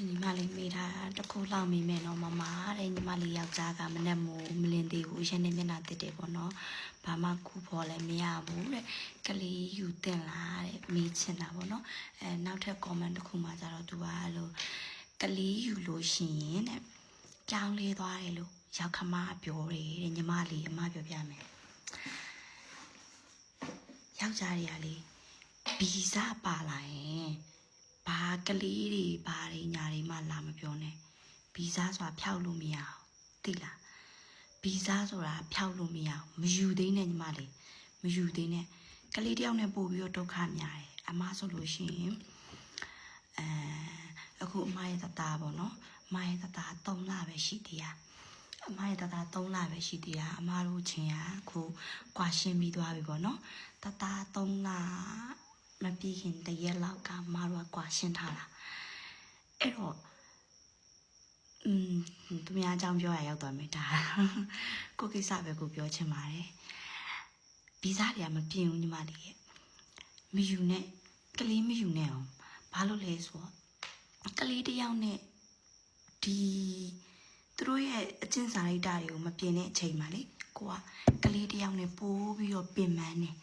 ရှင်ညီမလေးမိထားတာတစ်ခုလောက်မိမယ်နော်မမတဲ့ညီမလေးယောက်ျားကမနဲ့မို့မလင်းသေးဘူးရှင်နေမျက်နှာတစ်တယ်ပေါ့နော်ဘာမှကူဖို့လည်းမရဘူးတဲ့ကလေးယူတင်လာတဲ့မိချင်တာပေါ့နော်အဲနောက်ထပ် comment တစ်ခုမှကျတော့သူကအဲ့လိုကလေးယူလို့ရှိရင်တဲ့ကြောင်းလေးသွားတယ်လို့ရောက်ခမပြောတယ်တဲ့ညီမလေးအမပြောပြမယ်ယောက်ျားတွေကလေဗီဇပါလာရင် ဘာကလေးတွေဘာတွေညာတွေမှလာမပြောနဲ့ဗီဇဆိုတာဖျောက်လို့မရအောင်သိလားဗီဇဆိုတာဖျောက်လို့မရအောင်မယူသေးနဲ့ညီမလေးမယူသေးနဲ့ကလေးတယောက်နဲ့ပို့ပြီးတော့ဒုက္ခများတယ်အမဆိုလို့ရှိရင်အဲအခုအမရဲ့တသားပေါ့နော်အမရဲ့တသား3လပဲရှိသေးတာအမရဲ့တသား3လပဲရှိသေးတာအမတို့ချင်းကအခုကွာရှင်းပြီးသွားပြီပေါ့နော်တသား3လ မပြီးခင်တရက်လောက်ကမတို့ကကွာရှင်းထားတာအဲ့တော့อืมသူများအကြောင်းပြောရရောက်သွားမယ်ဒါကိုကိစ္စပဲကိုပြောချင်ပါတယ်ဗီဇတွေကမပြင်းဘူးညီမလေးရဲ့မယူနဲ့ကလေးမယူနဲ့အောင်ဘာလို့လဲဆိုတော့ကလေးတစ်ယောက်နဲ့ဒီသူတို့ရဲ့အကျင့်စာရိတ္တတွေကိုမပြင်းတဲ့အချိန်မှာလေကိုကကလေးတစ်ယောက်နဲ့ပိုးပြီးတော့ပင်ပန်းနေက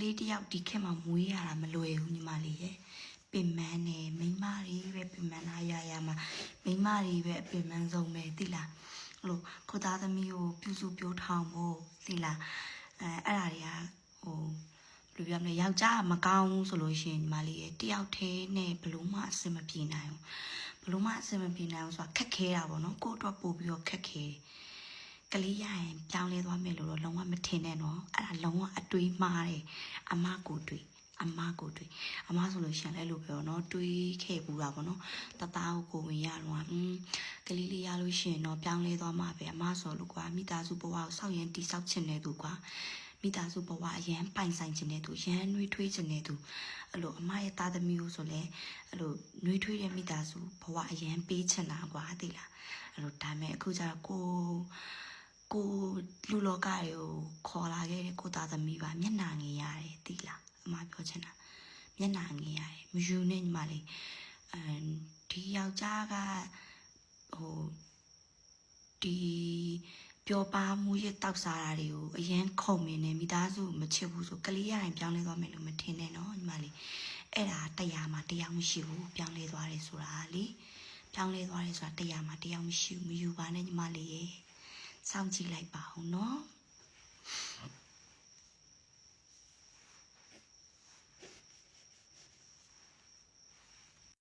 လေးတယောက်ဒီခေတ်မှာမွေးရတာမလွယ်ဘူးညီမလေးရဲ့ပင်မန်းနေမိန်းမတွေပဲပင်မန်းလာရရမှာမိန်းမတွေပဲအပင်မန်းဆုံးပဲသိလားအဲ့လိုကိုသားသမီးကိုပြုစုပြောထောင်ဖို့သိလားအဲအဲ့ဒါတွေကဟိုဘယ်လိုပြောမလဲယောက်ျားကမကောင်းဘူးဆိုလို့ရှိရင်ညီမလေးရဲ့တယောက်တည်းနဲ့ဘယ်လို့မှအဆင်မပြေနိုင်ဘူးဘယ်လို့မှအဆင်မပြေနိုင်ဘူးဆိုတာခက်ခဲတာပေါ့နော်ကိုယ့်အတွက်ပို့ပြီးတော့ခက်ခဲတယ် ကလေးရရင်ပြောင်းလဲသွားမယ်လို့တော့လုံးဝမထင်နဲ့နော်အဲ့ဒါလုံးဝအတွေးမှားတယ်အမကိုတွေးအမကိုတွေးအမဆိုလို့ရှရင်လည်းအဲ့လိုပြောနော်တွေးခဲ့ပူတာပေါ့နော်တသားကိုကိုဝင်ရတော့อืมကလေးလေးရလို့ရှရင်တော့ပြောင်းလဲသွားမှာပဲအမဆိုလို့ကွာမိသားစုဘဝကိုစောက်ရင်တိဆောက်ချင်တဲ့သူကွာမိသားစုဘဝအရန်ပိုင်ဆိုင်ချင်တဲ့သူရန်နှွေးထွေးချင်တဲ့သူအဲ့လိုအမရဲ့သားသမီးကိုဆိုလဲအဲ့လိုနှွေးထွေးတဲ့မိသားစုဘဝအရန်ပေးချင်တာကွာသိလားအဲ့လိုဒါပေမဲ့အခုကျတော့ကို ကိုလူလောကတွေကိုခေါ်လာခဲ့တဲ့ကိုသားသမီးပါမျက်နှာငယ်ရတယ်တိလားအမပြောချင်တာမျက်နှာငယ်ရတယ်မယူနဲ့ညီမလေးအဲဒီယောက်ျားကဟိုဒီပြောပါမှုရတောက်စားတာတွေကိုအရန်ခုံမင်းနေမိသားစုမချစ်ဘူးဆိုကလေးရရင်ပြောင်းလဲသွားမယ်လို့မထင်နဲ့နော်ညီမလေးအဲ့ဒါတရားမှာတရားမရှိဘူးပြောင်းလဲသွားတယ်ဆိုတာလေပြောင်းလဲသွားတယ်ဆိုတာတရားမှာတရားမရှိဘူးမယူပါနဲ့ညီမလေးရေ စောင့်ကြည့်လိုက်ပါဦးနော်